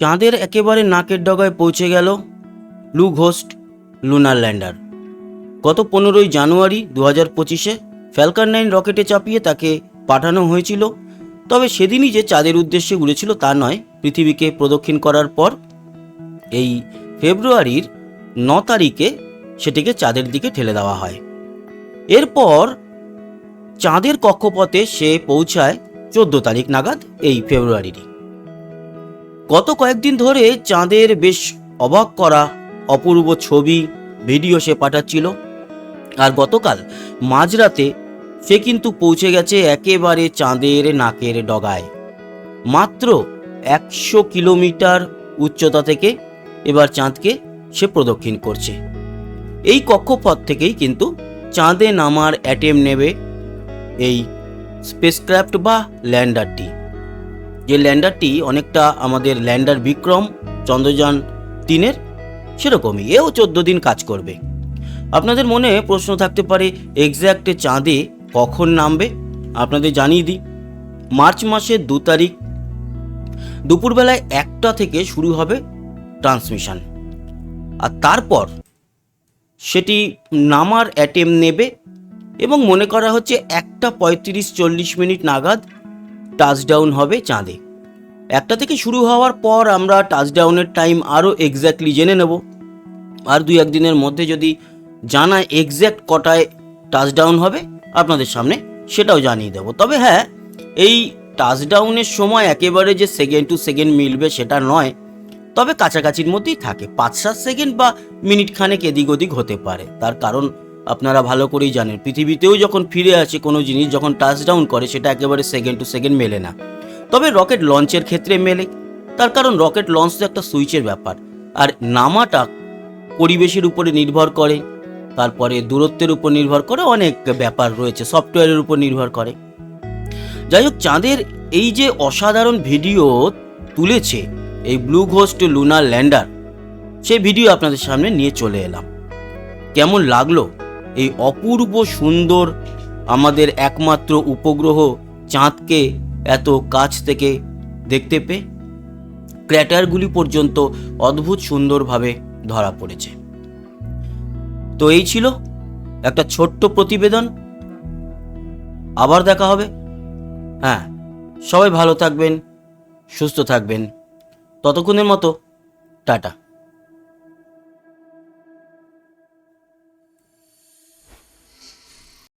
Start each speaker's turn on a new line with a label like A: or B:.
A: চাঁদের একেবারে নাকের ডগায় পৌঁছে গেল ব্লু ঘোস্ট লুনার ল্যান্ডার। গত পনেরোই জানুয়ারি দু হাজার পঁচিশে ফ্যালকার নাইন রকেটে চাপিয়ে তাকে পাঠানো হয়েছিল। তবে সেদিনই যে চাঁদের উদ্দেশ্যে উড়েছিল তা নয়, পৃথিবীকে প্রদক্ষিণ করার পর এই ফেব্রুয়ারির ন তারিখে সেটিকে চাঁদের দিকে ঠেলে দেওয়া হয়। এরপর চাঁদের কক্ষপথে সে পৌঁছায় চোদ্দ তারিখ নাগাদ এই ফেব্রুয়ারিরই। গত কয়েকদিন ধরে চাঁদের বেশ অবাক করা অপূর্ব ছবি ভিডিও সে পাঠাচ্ছিল। আর গতকাল মাঝরাতে সে কিন্তু পৌঁছে গেছে একেবারে চাঁদের নাকের ডগায়। মাত্র একশো কিলোমিটার উচ্চতা থেকে এবার চাঁদকে সে প্রদক্ষিণ করছে। এই কক্ষপথ থেকেই কিন্তু চাঁদে নামার অ্যাটেম নেবে এই স্পেসক্রাফট বা ল্যান্ডারটি। যে ল্যান্ডারটি অনেকটা আমাদের ল্যান্ডার বিক্রম চন্দ্রযান তিনের, সেরকমই এও চোদ্দ দিন কাজ করবে। আপনাদের মনে প্রশ্ন থাকতে পারে এক্স্যাক্টে চাঁদে কখন নামবে? আপনাদের জানিয়ে দিই, মার্চ মাসের দু তারিখ, দুপুরবেলায় একটা থেকে শুরু হবে ট্রান্সমিশন। আর তারপর সেটি নামার অ্যাটেম নেবে এবং মনে করা হচ্ছে একটা পঁয়ত্রিশ চল্লিশ মিনিট নাগাদ টাচডাউন হবে চাঁদে। একটা থেকে শুরু হওয়ার পর আমরা টাচডাউনের টাইম আরও এক্স্যাক্টলি জেনে নেব। আর দুই একদিনের মধ্যে যদি জানা এক্স্যাক্ট কটায় টাচডাউন হবে আপনাদের সামনে, সেটাও জানিয়ে দেবো। তবে হ্যাঁ এই টাচডাউনের সময় একেবারে যে সেকেন্ড টু সেকেন্ড মিলবে সেটা নয়, তবে কাছাকাছির মধ্যেই থাকে। পাঁচ সাত সেকেন্ড বা মিনিট খানেক এদিক ওদিক হতে পারে। তার কারণ আপনারা ভালো করেই জানেন। পৃথিবীতেও যখন ফিরে আসে কোনো জিনিস, যখন টাচডাউন করে, সেটা একেবারে সেকেন্ড টু সেকেন্ড মেলে না। তবে রকেট লঞ্চের ক্ষেত্রে মেলে। তার কারণ রকেট লঞ্চ তো একটা সুইচের ব্যাপার। আর নামাটা পরিবেশের উপরে নির্ভর করে। তারপরে দূরত্বের উপর নির্ভর করে অনেক ব্যাপার রয়েছে সফটওয়্যারের উপর নির্ভর করে। যাই হোক, চাঁদের এই যে অসাধারণ ভিডিও তুলেছে এই ব্লু ঘোস্ট লুনার ল্যান্ডার সেই ভিডিও আপনাদের সামনে নিয়ে চলে এলাম। কেমন লাগল? এই অপূর্ব সুন্দর আমাদের একমাত্র উপগ্রহ চাঁদকে এত কাছ থেকে দেখতে পেয়ে ক্র্যাটারগুলি পর্যন্ত অদ্ভুত সুন্দরভাবে ধরা পড়েছে। তো এই ছিল একটা ছোট্ট প্রতিবেদন। আবার দেখা হবে। হ্যাঁ সবাই ভালো থাকবেন, সুস্থ থাকবেন। ততক্ষণের মতো, টাটা।